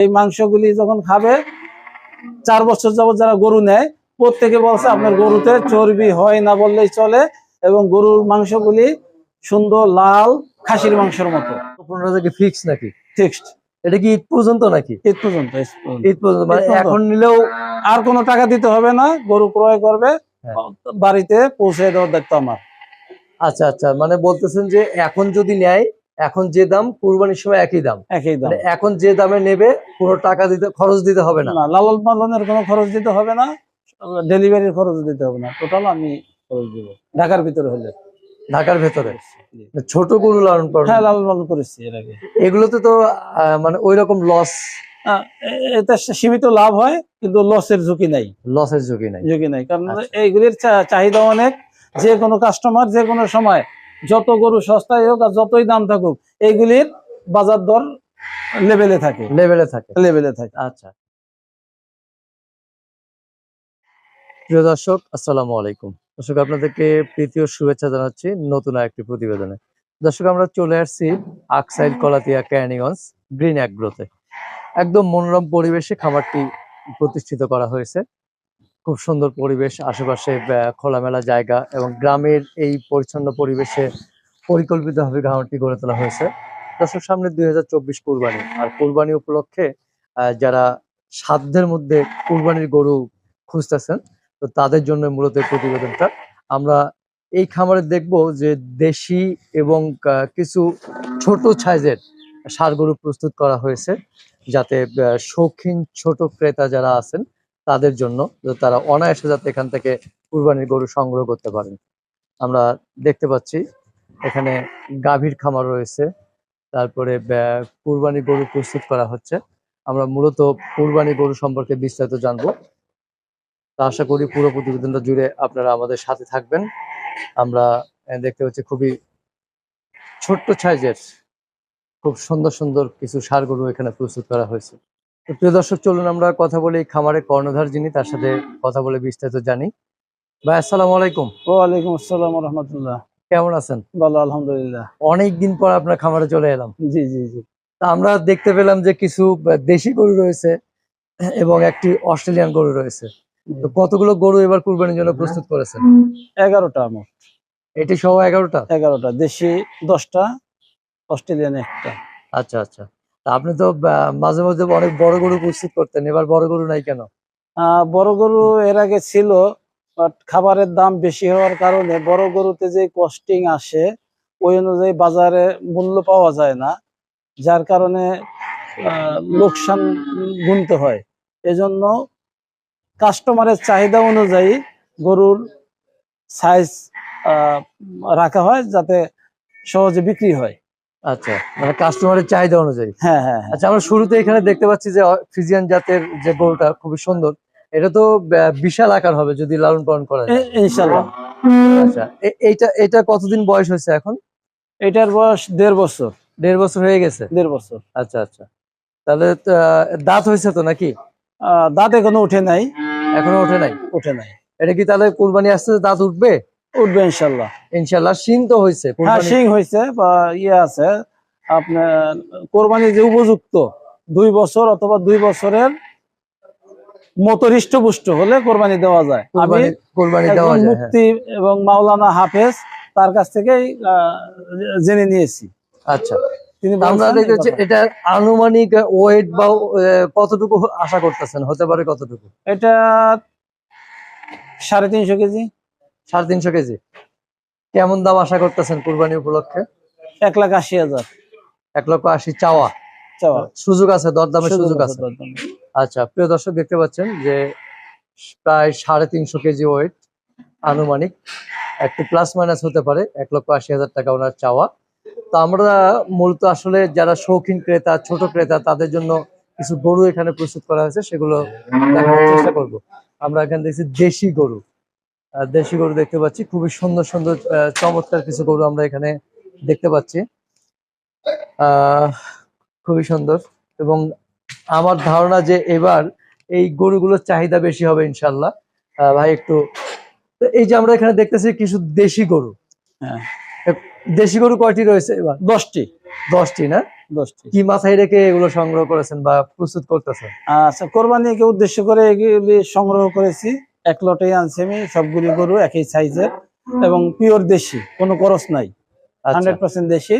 এই মাংসগুলি যখন খাবে চার বছর যাবত যারা গরু নেয় প্রত্যেকে বলছে আপনার গরুতে চর্বি হয় না বললেই চলে এবং গরুর মাংসগুলি সুন্দর লাল খাসির মাংসের মতো। পনেরো হাজার ফিক্স নাকি? ফিক্সড এটা কি ঈদ পর্যন্ত নাকি? ঈদ পর্যন্ত ঈদ পর্যন্ত। মানে এখন নিলেও আর কোনো টাকা দিতে হবে না গরু ক্রয় করবে হ্যাঁ। বাড়িতে পৌঁছে দেওয়ার দায়িত্ব আমার। আচ্ছা আচ্ছা মানে বলতেছেন যে এখন যদি নেয় এখন যে দাম কুরবানির সময় একই দাম। একই দাম। মানে এখন যে দামে নেবে কোনো টাকা দিতে খরচ দিতে হবে না। না লালন পালনের কোনো খরচ দিতে হবে না ডেলিভারির খরচ দিতে হবে না। টোটাল আমি খরচ দিব। ঢাকার ভিতরে হলে। ঢাকার ভেতরে? ছোট গরু লালন পালন? হ্যাঁ লালন পালন করেছি এর আগে। এগুলোতে তো মানে ওই রকম লস আহ, এ- সীমিত লাভ হয় কিন্তু লসের ঝুঁকি নাই। লসের ঝুঁকি নাই। ঝুঁকি নাই কারণ আচ্ছা। এইগুলির চাহিদা অনেক। যে কোনো কাস্টমার যে কোনো সময় যত গরু সস্তায় হোক আর যতই দাম থাকুক এইগুলির বাজার দর লেভেলে থাকে। লেভেলে থাকে। লেভেলে থাকে। আচ্ছা। প্রিয় দর্শক আসসালামু আলাইকুম। দর্শক আপনাদেরকে ও শুভেচ্ছা জানাচ্ছি নতুন একটি প্রতিবেদনে। দর্শক আমরা চলে আসছি আকসাইল কলাতিয়া ক্যানিগঞ্জ গ্রিন অ্যাগ্রোতে। একদম মনোরম পরিবেশে খামারটি প্রতিষ্ঠিত করা হয়েছে। খুব সুন্দর পরিবেশ, আশেপাশে খোলামেলা জায়গা এবং গ্রামের এই পরিচ্ছন্ন পরিবেশে পরিকল্পিতভাবে খামারটি গড়ে তোলা হয়েছে। দর্শক, সামনে দুই হাজার চব্বিশ আর কুরবানি উপলক্ষে যারা সাধ্যের মধ্যে কুরবানির গরু খুঁজতেছেন, তো তাদের জন্য মূলত এই প্রতিবেদনটা। আমরা এই খামারে দেখব যে দেশি এবং কিছু ছোট সাইজের সার গরু প্রস্তুত করা হয়েছে, যাতে শৌখিন ছোট ক্রেতা যারা আছেন তাদের জন্য তারা অনায়াসে যাতে এখান থেকে কুরবানির গরু সংগ্রহ করতে পারেন। আমরা দেখতে পাচ্ছি, এখানে গাভীর খামার রয়েছে। তারপরে কুরবানি গরু প্রস্তুত করা হচ্ছে। আমরা মূলত কুরবানি গরু সম্পর্কে বিস্তারিত জানব। তা আশা করি পুরো প্রতিবেদনটা জুড়ে আপনারা আমাদের সাথে থাকবেন। আমরা দেখতে পাচ্ছি খুবই ছোট্ট সাইজের, খুব সুন্দর সুন্দর কিছু সার গরু এখানে প্রস্তুত করা হয়েছে। প্রিয় দর্শক চলুন আমরা কথা বলি খামারের কর্ণধার যিনি তার সাথে কথা বলে বিস্তারিত জানি। ভাই আসসালামু আলাইকুম। ওয়ালাইকুম আসসালাম রহমতুল্লাহ। কেমন আছেন? ভালো আলহামদুলিল্লাহ। অনেক দিন পর আপনার খামারে চলে এলাম। জি জি জি। তা আমরা দেখতে পেলাম যে কিছু দেশি গরু রয়েছে এবং একটি অস্ট্রেলিয়ান গরু রয়েছে। তো কতগুলো গরু এবার কুরবানির জন্য প্রস্তুত করেছেন? এগারোটা আমার এটি সহ এগারোটা? এগারোটা। দেশি দশটা অস্ট্রেলিয়ান একটা। আচ্ছা আচ্ছা। আপনি তো মাঝে মাঝে অনেক বড় গরু প্রস্তুত করতেন, এবার বড় গরু নাই কেন? বড় গরু এর আগে ছিল বাট খাবারের দাম বেশি হওয়ার কারণে বড় গরুতে যে কস্টিং আসে, ওই অনুযায়ী বাজারে মূল্য পাওয়া যায় না, যার কারণে লোকসান গুনতে হয়। এজন্য কাস্টমারের চাহিদা অনুযায়ী গরুর সাইজ রাখা হয় যাতে সহজে বিক্রি হয়। আচ্ছা মানে কাস্টমারের চাহিদা অনুযায়ী। হ্যাঁ হ্যাঁ হ্যাঁ। আচ্ছা আমরা শুরুতে এখানে দেখতে পাচ্ছি যে ফিজিয়ান জাতের যে গরুটা খুবই সুন্দর। এটা তো বিশাল আকার হবে যদি লালন পালন করা যায়। আচ্ছা এইটা এটা কতদিন বয়স হয়েছে এখন? এটার বয়স দেড় বছর। দেড় বছর হয়ে গেছে? দেড় বছর। আচ্ছা আচ্ছা। তাহলে দাঁত হয়েছে তো নাকি? দাঁত এখনও উঠে নাই। এখনও ওঠে নাই? উঠে নাই। এটা কি তাহলে কুরবানি আসতে দাঁত উঠবে? উঠবে ইনশাল্লাহ। ইনশাল্লাহ শিং তো হয়েছে হ্যাঁ শিং হয়েছে বা ইয়ে আছে। আপনার কোরবানি যে উপযুক্ত দুই বছর অথবা দুই বছরের মতো হৃষ্টপুষ্ট হলে কোরবানি দেওয়া যায়। আমি কুরবানি দেওয়া যায় হ্যাঁ। এবং মাওলানা হাফেজ তার কাছ থেকেই জেনে নিয়েছি। আচ্ছা। তিনি আমরা। এটা আনুমানিক ওয়েট বা কতটুকু আশা করতেছেন? হতে পারে কতটুকু? এটা সাড়ে তিনশো কেজি। সাড়ে তিনশো কেজি। কেমন দাম আশা করতেছেন কুরবানি উপলক্ষে? এক লাখ আশি হাজার। এক লক্ষ আশি চাওয়া। চাওয়া। সুযোগ আছে দরদামের সুযোগ আছে। আচ্ছা প্রিয় দর্শক দেখতে পাচ্ছেন যে প্রায় সাড়ে তিনশো কেজি ওয়েট আনুমানিক একটু প্লাস মাইনাস হতে পারে এক লক্ষ আশি হাজার টাকা ওনার চাওয়া। তো আমরা মূলত আসলে যারা শৌখিন ক্রেতা ছোট ক্রেতা তাদের জন্য কিছু গরু এখানে প্রস্তুত করা হয়েছে সেগুলো দেখানোর চেষ্টা করব। আমরা এখানে দেখছি দেশি গরু। দেশি গরু দেখতে পাচ্ছি। খুবই সুন্দর সুন্দর চমৎকার কিছু গরু আমরা এখানে দেখতে পাচ্ছি। খুবই সুন্দর এবং আমার ধারণা যে এবার এই গরুগুলোর চাহিদা বেশি হবে ইনশাল্লাহ ভাই একটু এই যে আমরা এখানে দেখতেছি কিছু দেশি গরু। হ্যাঁ। দেশি গরু কয়টি রয়েছে এবার? দশটি। দশটি না? দশটি। কি মাথায় রেখে এগুলো সংগ্রহ করেছেন বা প্রস্তুত করতেছেন? আচ্ছা কোরবানিকে উদ্দেশ্য করে এগুলি সংগ্রহ করেছি। এক লটেই আনছি আমি সবগুলি গরু একই সাইজের এবং পিওর দেশি কোনো খরচ নাই। আচ্ছা। হান্ড্রেড পার্সেন্ট দেশি।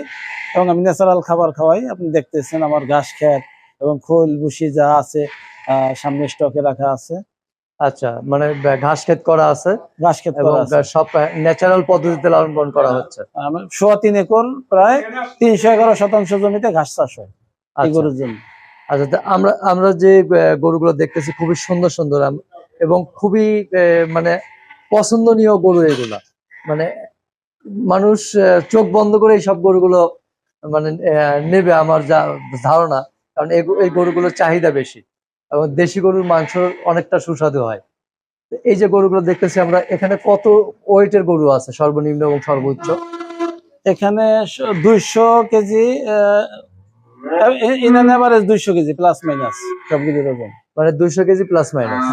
এবং আমি ন্যাচারাল খাবার খাওয়াই আপনি দেখতেছেন আমার ঘাস খ্যাত এবং খোল ভুসি যা আছে সামনে স্টকে রাখা আছে। আচ্ছা মানে ঘাস ক্ষেত করা আছে ঘাস ক্ষেত আছে। সব ন্যাচারাল পদ্ধতিতে লালন পালন করা হচ্ছে। আমার সোয়া তিন একর প্রায় তিনশো এগারো শতাংশ জমিতে ঘাস চাষ হয় এই আচ্ছা। গরুর জন্য। আচ্ছা আমরা আমরা যে গরুগুলো দেখতেছি খুবই সুন্দর সুন্দর এবং খুবই মানে পছন্দনীয় গরু এগুলা। মানে মানুষ চোখ বন্ধ করে এই সব গরুগুলো মানে নেবে আমার যা ধারণা। কারণ এই গরুগুলোর চাহিদা বেশি এবং দেশি গরুর মাংস অনেকটা সুস্বাদু হয়। এই যে গরুগুলো দেখতেছি আমরা এখানে কত ওয়েটের গরু আছে সর্বনিম্ন এবং সর্বোচ্চ? এখানে দুইশো কেজি ইন দুইশো কেজি প্লাস মাইনাস সবগুলির ওজন। মানে দুইশো কেজি প্লাস মাইনাস।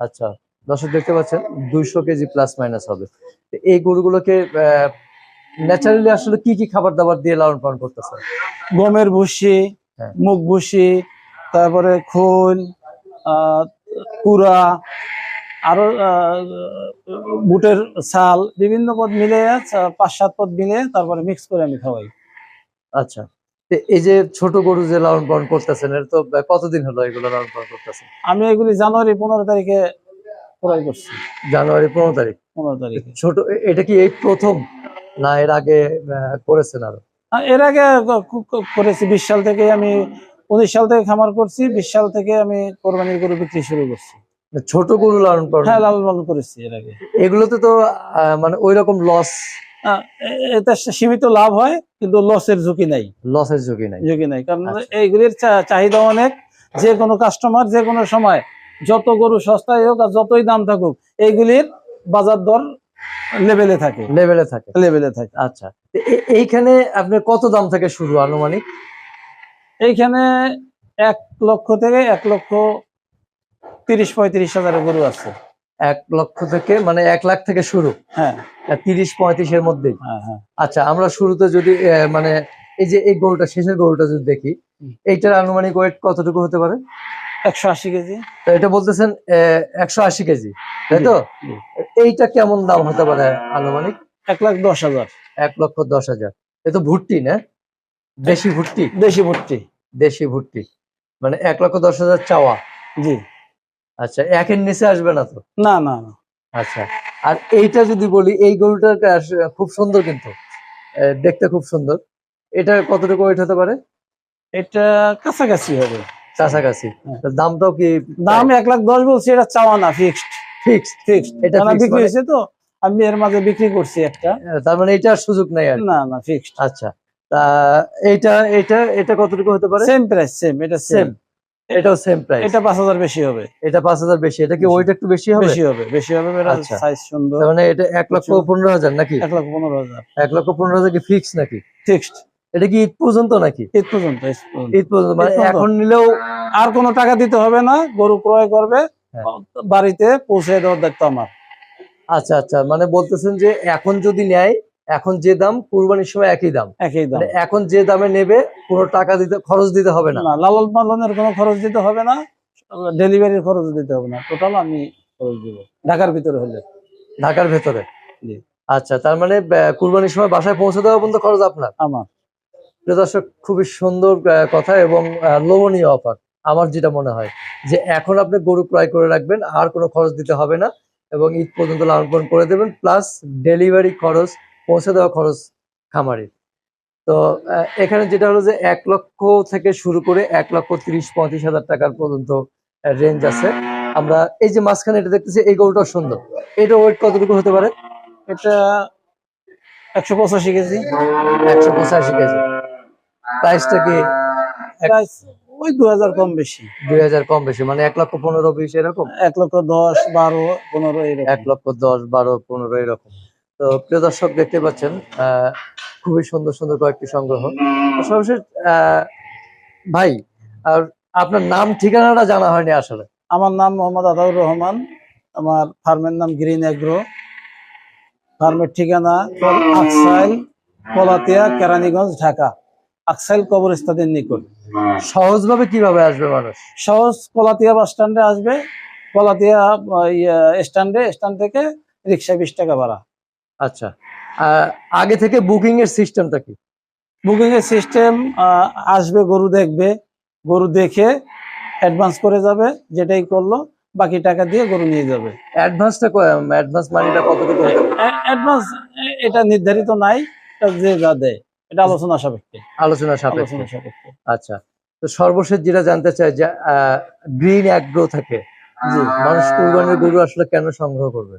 আচ্ছা দর্শক দেখতে পাচ্ছেন দুইশো কেজি প্লাস মাইনাস হবে। তো এই গরুগুলোকে ন্যাচারালি আসলে কি কি খাবার দাবার দিয়ে লালন পালন করতেছে? গমের ভুসি হ্যাঁ। মুগ মুগ ভুসি তারপরে খোল আহ, কুড়া আরও আহ, বুটের ছাল বিভিন্ন পদ মিলে পাঁচ সাত পদ মিলে তারপরে মিক্স করে আমি খাওয়াই। আচ্ছা। এই যে ছোট গরু যে লালন পালন করতেছেন এর তো কতদিন হলো এগুলো লালন পালন করতেছেন? আমি এগুলি জানুয়ারি পনেরো তারিখে ক্রয় করছি। জানুয়ারি পনেরো তারিখ? পনেরো তারিখ। ছোট এটা কি এই প্রথম? না এর আগে করেছেন আরও? এর আগে করেছি বিশ সাল থেকে আমি উনিশ সাল থেকে খামার করছি বিশ সাল থেকে আমি কোরবানির গরু বিক্রি শুরু করছি। ছোট গরু লালন পালন? হ্যাঁ লালন পালন করেছি এর আগে। এগুলোতে তো মানে ওই রকম লস আহ, এ- সীমিত লাভ হয় কিন্তু লসের ঝুঁকি নাই। লসের ঝুঁকি নাই। ঝুঁকি নাই। কারণ আচ্ছা। এইগুলির চাহিদা অনেক। যে কোনো কাস্টমার যে কোনো সময় যত গরু সস্তায় হোক আর যতই দাম থাকুক এইগুলির বাজার দর লেভেলে থাকে। লেভেলে থাকে। লেভেলে থাকে। আচ্ছা। এইখানে আপনার কত দাম থেকে শুরু আনুমানিক? এইখানে এক লক্ষ থেকে এক লক্ষ তিরিশ পঁয়ত্রিশ হাজারের গরু আছে। এক লক্ষ থেকে মানে এক লাখ থেকে শুরু। হ্যাঁ। তিরিশ পঁয়ত্রিশের মধ্যেই। হ্যাঁ হ্যাঁ। আচ্ছা আমরা শুরুতে যদি মানে এই যে এই গরুটা শেষের গরুটা যদি দেখি এইটার আনুমানিক ওয়েট কতটুকু হতে পারে? একশো আশি কেজি। তো এটা বলতেছেন একশো আশি কেজি। তাই তো? এইটা কেমন দাম হতে পারে আনুমানিক? এক লাখ দশ হাজার। এক লক্ষ দশ হাজার। এ তো ভুট্টি না? দেশি ভুট্টি? দেশি ভর্তি দেশি ভুট্টি। মানে এক লক্ষ দশ হাজার চাওয়া। জি। আচ্ছা একের নিচে আসবে না তো? না না না। আচ্ছা আর এইটা যদি বলি এই গরুটা খুব সুন্দর কিন্তু। দেখতে খুব সুন্দর। এটা কতটুকু ওয়েট হতে পারে? এটা কাছাকাছি হবে। কাছাকাছি। হ্যাঁ। দামটাও কি দাম এক লাখ দশ বলছি এটা চাওয়া না ফিক্সড ফিক্সড ফিক্সড এটা এটা বিক্রি মানে? হয়েছে তো আমি এর মাঝে বিক্রি করছি একটা। তার মানে এটার সুযোগ নাই আর না না ফিক্সড আচ্ছা তা এইটা এটা এটা কতটুকু হতে পারে? সেম প্রাইস সেম এটা সেম এটাও সেম প্রাইস এটা পাঁচ হাজার বেশি হবে। এটা পাঁচ হাজার বেশি। এটা কি। ওইটা একটু বেশি হবে? বেশি হবে বেশি হবে আচ্ছা। সাইজ সুন্দর। মানে এটা এক লক্ষ প্রচুর। পনেরো হাজার নাকি? এক লাখ পনেরো হাজার। এক লক্ষ পনেরো হাজার কি ফিক্স নাকি? ফিক্সড এটা কি ঈদ পর্যন্ত নাকি? ঈদ পর্যন্ত ঈদ পর্যন্ত। মানে এখন নিলেও আর কোনো টাকা দিতে হবে না গরু ক্রয় করবে হ্যাঁ। বাড়িতে পৌঁছে দেওয়ার দায়িত্ব আমার। আচ্ছা আচ্ছা মানে বলতেছেন যে এখন যদি নেয় এখন যে দাম কুরবানির সময় একই দাম। একই দাম। মানে এখন যে দামে নেবে কোনো টাকা দিতে খরচ দিতে হবে না। লালন পালনের কোনো খরচ দিতে হবে না ডেলিভারির খরচ দিতে হবে না। টোটাল আমি খরচ দিব ঢাকার ভিতরে হলে। ঢাকার ভেতরে? আচ্ছা তার মানে কুরবানির সময় বাসায় পৌঁছে দেওয়া পর্যন্ত খরচ আপনার? আমার। দর্শক খুবই সুন্দর কথা এবং লোভনীয় অফার। আমার যেটা মনে হয় যে এখন আপনি গরু ক্রয় করে রাখবেন আর কোনো খরচ দিতে হবে না এবং ঈদ পর্যন্ত লালন পালন করে দেবেন প্লাস ডেলিভারি খরচ পৌঁছে দেওয়া খরচ খামারে। তো এখানে যেটা হলো যে এক লক্ষ থেকে শুরু করে এক লক্ষ তিরিশ পঁয়ত্রিশ হাজার টাকার পর্যন্ত রেঞ্জ আছে। আমরা এই যে মাঝখানে এটা দেখতেছি এই গরুটাও সুন্দর। এটা ওয়েট কতটুকু হতে পারে? এটা একশো পঁচাশি কেজি। একশো পঁচাশি কেজি। প্রাইসটা কি? ওই দু হাজার কম বেশি। দুই হাজার কম বেশি মানে এক লক্ষ পনেরো বিশ এরকম? এক লক্ষ দশ বারো পনেরো এক লক্ষ দশ বারো পনেরো এরকম। তো প্রিয় দর্শক দেখতে পাচ্ছেন খুবই সুন্দর সুন্দর কয়েকটি সংগ্রহ। সর্বশেষ ভাই আর আপনার নাম ঠিকানাটা জানা হয়নি আসলে। আমার নাম মোহাম্মদ আদাউর রহমান আমার ফার্মের নাম গ্রিন এগ্রো। ফার্মের ঠিকানা আকসাইল কলাতিয়া কেরানীগঞ্জ ঢাকা। আকসাইল কবরস্থানের নিকট। সহজভাবে কীভাবে আসবে মানুষ? সহজ কলাতিয়া বাস স্ট্যান্ডে আসবে। কলাতিয়া আহ, ইয়া, স্ট্যান্ডে স্ট্যান্ড থেকে রিক্সা বিশ টাকা ভাড়া। আচ্ছা আহ, আগে থেকে বুকিং এর সিস্টেমটা কি? বুকিং এর সিস্টেম আসবে গরু দেখবে গরু দেখে অ্যাডভান্স করে যাবে যেটাই করল বাকি টাকা দিয়ে গরু নিয়ে যাবে। অ্যাডভান্সটা অ্যাডভান্স মানিটা কতটুকু হতে পারে? অ্যাডভান্স এটা নির্ধারিত নাই এটা যে যা দেয় এটা আলোচনা সাপেক্ষে। আলোচনা সাপেক্ষে। আচ্ছা তো সর্বশেষ যেটা জানতে চাই যে গ্রিন অ্যাগ্রো থাকে। জি। মানুষ কুরবানির গরু আসলে কেন সংগ্রহ করবে?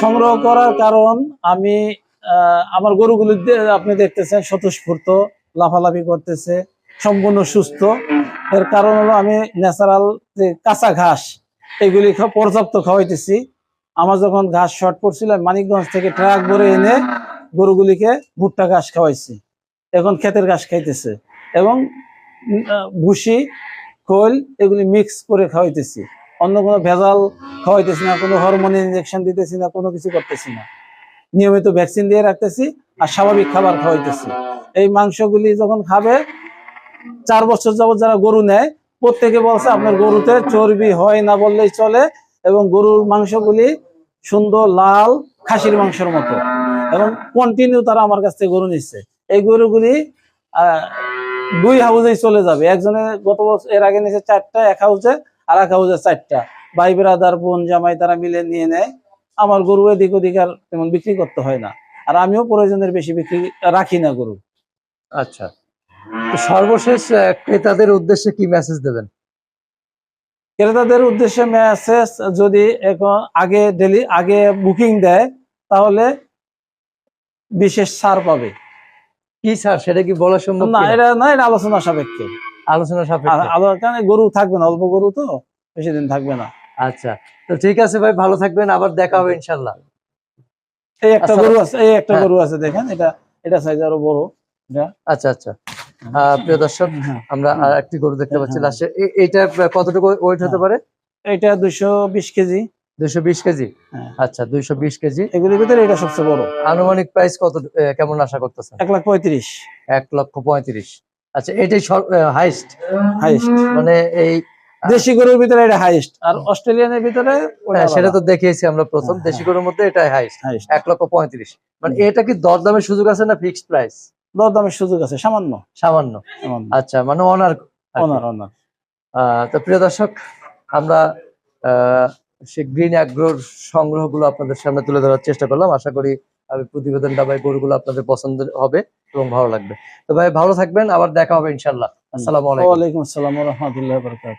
সংগ্রহ করার কারণ আমি আমার গরুগুলি আপনি দেখতেছেন স্বতঃস্ফূর্ত, লাফালাফি করতেছে, সম্পূর্ণ সুস্থ। এর কারণ হলো আমি ন্যাচারাল যে কাঁচা ঘাস, এগুলি পর্যাপ্ত খাওয়াইতেছি। আমার যখন ঘাস শর্ট পড়ছিল মানিকগঞ্জ থেকে ট্রাক ভরে এনে গরুগুলিকে ভুট্টা ঘাস খাওয়াইছি। এখন ক্ষেতের ঘাস খাইতেছে এবং ভুসি, খোল, এগুলি মিক্স করে খাওয়াইতেছি। অন্য কোনো ভেজাল খাওয়াইতেছি না, কোনো হরমোনের ইনজেকশন দিতেছি না, কোনো কিছু করতেছি না। নিয়মিত ভ্যাকসিন দিয়ে রাখতেছি আর স্বাভাবিক খাবার খাওয়াইতেছি। এই মাংসগুলি যখন খাবে, চার বছর যাবত যারা গরু নেয়, প্রত্যেকে বলছে, আপনার গরুতে চর্বি হয় না বললেই চলে। এবং গরুর মাংসগুলি সুন্দর লাল খাসির মাংসের মতো। এবং কন্টিনিউ তারা আমার কাছ থেকে গরু নিচ্ছে। এই গরুগুলি দুই হাউজেই চলে যাবে। একজনে গত বছর, এর আগে নিচ্ছে চারটা, এক হাউজে আর এক হাউজে চারটা। ভাই ব্রাদার বোন জামাই তারা মিলে নিয়ে নেয়। আমার গরু এদিক ওদিক আর তেমন বিক্রি করতে হয় না। আর আমিও প্রয়োজনের বেশি বিক্রি রাখি না গরু। আচ্ছা। সর্বশেষ ক্রেতাদের উদ্দেশ্যে কি মেসেজ দেবেন? ক্রেতাদের উদ্দেশ্যে মেসেজ যদি এখন আগে ডেলি আগে বুকিং দেয় তাহলে বিশেষ ছাড় পাবে। কি স্যার সেটা কি বলা সম্ভব না এটা না এটা আলোচনা সাপেক্ষে। আলোচনা সাপেক্ষে। কারণ গরু থাকবে না অল্প গরু তো বেশি দিন থাকবে না। আচ্ছা তো ঠিক আছে ভাই ভালো থাকবেন আবার দেখা হবে ইনশাল্লাহ এই একটা। গরু আছে এই একটা হ্যাঁ। গরু আছে দেখেন এটা এটা সাইজ আরও বড় আচ্ছা আচ্ছা। প্রিয় দর্শক হ্যাঁ। আমরা আর একটি গরু দেখতে পাচ্ছি হ্যাঁ। লাস্টে। এইটা কতটুকু ওয়েট হতে। পারে? এটা দুইশো বিশ কেজি। দুইশো বিশ কেজি। আচ্ছা দুইশো বিশ কেজি। এগুলির ভিতরে এটা সবচেয়ে বড়। আনুমানিক প্রাইস কত কেমন আশা করতেছেন? এক লাখ পঁয়ত্রিশ। এক লক্ষ পঁয়ত্রিশ। আচ্ছা এটাই হাইস্ট হাইস্ট মানে এই দেশি গরুর ভিতরে এটা হাইস্ট আর অস্ট্রেলিয়ানের ভিতরে হ্যাঁ, সেটা তো দেখিয়েছি আমরা প্রথম। দেশি। গরুর মধ্যে এটাই হাইস্ট হাইস্ট এক লক্ষ পঁয়ত্রিশ। মানে এটা কি দরদামের সুযোগ আছে না ফিক্সড প্রাইস দরদামের সুযোগ আছে সামান্য। সামান্য। আচ্ছা মানে অনার অনার অনার তো প্রিয় দর্শক আমরা আহ, সে গ্রিন অ্যাগ্রোর সংগ্রহগুলো আপনাদের সামনে তুলে ধরার চেষ্টা করলাম। আশা করি প্রতিবেদনটা ভাই গরুগুলো আপনাদের পছন্দ হবে এবং ভালো লাগবে। তো ভাই ভালো থাকবেন আবার দেখা হবে ইনশাল্লাহ আসসালামু আলাইকুম। ওয়ালাইকুম আসসালাম রহমতুল্লাহ বরকাত